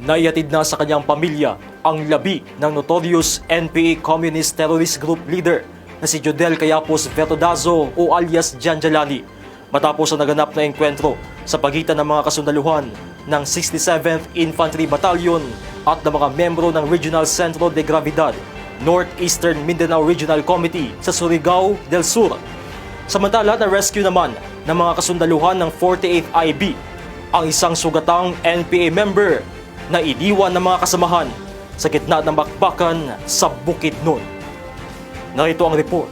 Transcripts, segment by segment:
Naihatid na sa kanyang pamilya ang labi ng notorious NPA Communist Terrorist Group leader na si Jodel Cayapos Vertodazo o alias Janjalani matapos ang naganap na engkwentro sa pagitan ng mga kasundaluhan ng 67th Infantry Battalion at ng mga membro ng Regional Centro de Gravidad Northeastern Mindanao Regional Committee sa Surigao del Sur. Samantala na rescue naman ng mga kasundaluhan ng 48th IB ang isang sugatang NPA member na iniwan ng mga kasamahan sa gitna ng bakbakan sa Bukidnon. Narito ang report.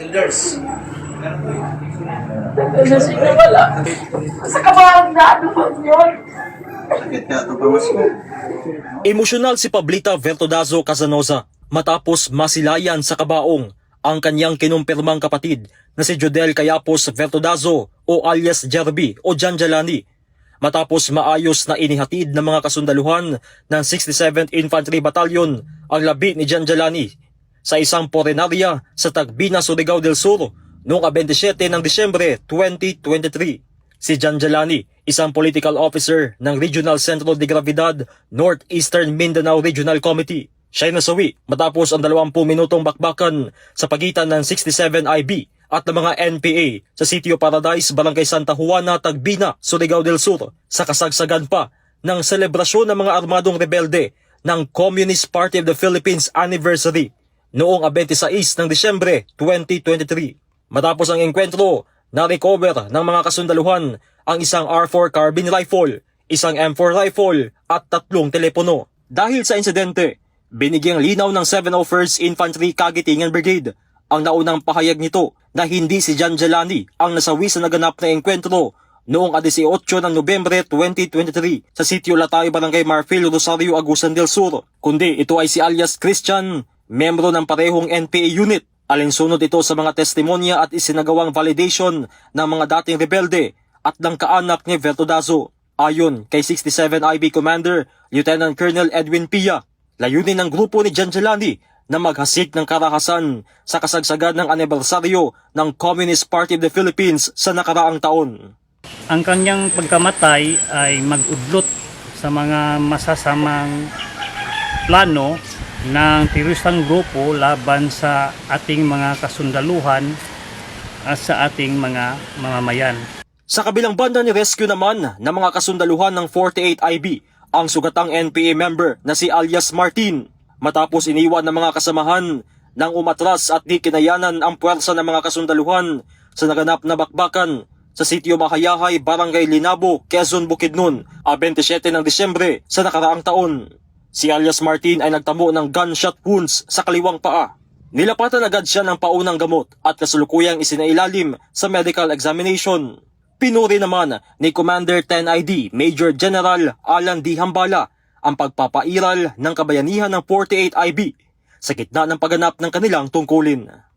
Elders, Kasi wala. Sa kabahan na ano yun? Emosyonal si Pablita Vertodazo Casanoza matapos masilayan sa kabaong ang kanyang kinumpirmang kapatid na si Jodel Cayapos Vertodazo o alias Jerby o Janjalani matapos maayos na inihatid ng mga kasundaluhan ng 67th Infantry Battalion ang labi ni Janjalani sa isang porenarya sa Tagbina, Surigao del Sur noong 27 ng Disyembre 2023. Si Janjalani, isang political officer ng Regional Centro de Gravidad Northeastern Mindanao Regional Committee. Siya ay nasawi matapos ang 20 minutong bakbakan sa pagitan ng 67 IB at ng mga NPA sa Sitio Paradise, Barangay Santa Juana, Tagbina, Surigao del Sur sa kasagsagan pa ng selebrasyon ng mga armadong rebelde ng Communist Party of the Philippines Anniversary noong 26 ng Disyembre 2023. Matapos ang engkwentro, na-recover ng mga kasundaluhan ang isang R4 carbine rifle, isang M4 rifle at tatlong telepono. Dahil sa insidente, binigyang linaw ng 701st Infantry Kagitingan Brigade ang naunang pahayag nito na hindi si Jan Jelani ang nasawi sa naganap na engkwentro noong 18 ng Nobyembre 2023 sa sitio Latay, Barangay Marfil, Rosario, Agusan del Sur, kundi ito ay si alias Christian, membro ng parehong NPA unit. Alinsunod ito sa mga testimonya at isinagawang validation ng mga dating rebelde at ng kaanak ni Vertodazo. Ayon kay 67 IB Commander Lieutenant Colonel Edwin Pia, layunin ng grupo ni Janjalani na maghasik ng karahasan sa kasagsagan ng anibersaryo ng Communist Party of the Philippines sa nakaraang taon. Ang kanyang pagkamatay ay mag-udlot sa mga masasamang plano ng tiristang grupo laban sa ating mga kasundaluhan at sa ating mga mamamayan. Sa kabilang banda ni Rescue naman ng mga kasundaluhan ng 48 IB ang sugatang NPA member na si alias Martin matapos iniwan ng mga kasamahan nang umatras at di kinayanan ang puwersa ng mga kasundaluhan sa naganap na bakbakan sa sitio Mahayahay, Barangay Linabo, Quezon, Bukidnon, a 27 ng Disyembre sa nakaraang taon. Si alias Martin ay nagtamo ng gunshot wounds sa kaliwang paa. Nilapatan agad siya ng paunang gamot at kasulukuyang isinailalim sa medical examination. Pinuri naman ni Commander 10ID Major General Alan D. Hambala ang pagpapairal ng kabayanihan ng 48 IB sa gitna ng pagganap ng kanilang tungkulin.